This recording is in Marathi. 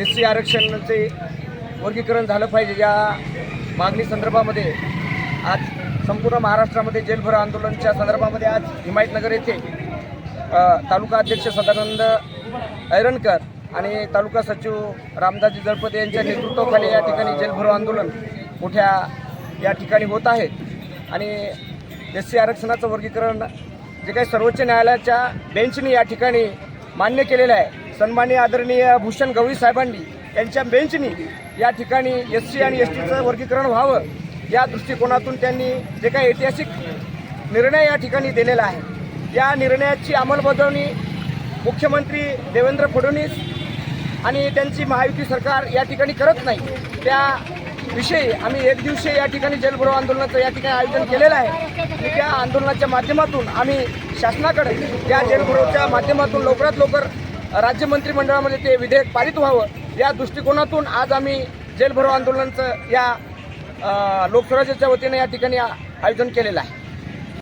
एस सी आरक्षणाचे वर्गीकरण झालं पाहिजे या मागणी संदर्भामध्ये. आज संपूर्ण महाराष्ट्रामध्ये जेलभर आंदोलनच्या संदर्भामध्ये आज हिमायतनगर येथे तालुका अध्यक्ष सदानंद ऐरणकर आणि तालुका सचिव रामदासजी जळपते यांच्या नेतृत्वाखाली या ठिकाणी जेलभरो आंदोलन मोठ्या या ठिकाणी होत आहे. आणि एस सी आरक्षणाचं वर्गीकरण जे काही सर्वोच्च न्यायालयाच्या बेंचने या ठिकाणी मान्य केलेलं आहे सन्माननीय आदरणीय भूषण गवळी साहेबांनी यांच्या बेंचनी या ठिकाणी एस सी आणि एस टीचं वर्गीकरण व्हावं या दृष्टिकोनातून त्यांनी जे काही ऐतिहासिक निर्णय या ठिकाणी दिलेला आहे या निर्णयाची अंमलबजावणी मुख्यमंत्री देवेंद्र फडणवीस आणि त्यांची महायुती सरकार या ठिकाणी करत नाही त्या विषयी आम्ही एक दिवशी या ठिकाणी जलभरो आंदोलनाचं या ठिकाणी आयोजन केलेलं आहे. त्या आंदोलनाच्या माध्यमातून आम्ही शासनाकडे त्या जेलभरोच्या माध्यमातून लवकरात लवकर राज्य मंत्रिमंडळामध्ये ते विधेयक पारित व्हावं या दृष्टिकोनातून आज आम्ही जेलभरो आंदोलनाचं या लोकसभाच्या लोकस्वराज्याच्या वतीने या ठिकाणी आयोजन केलेलं आहे.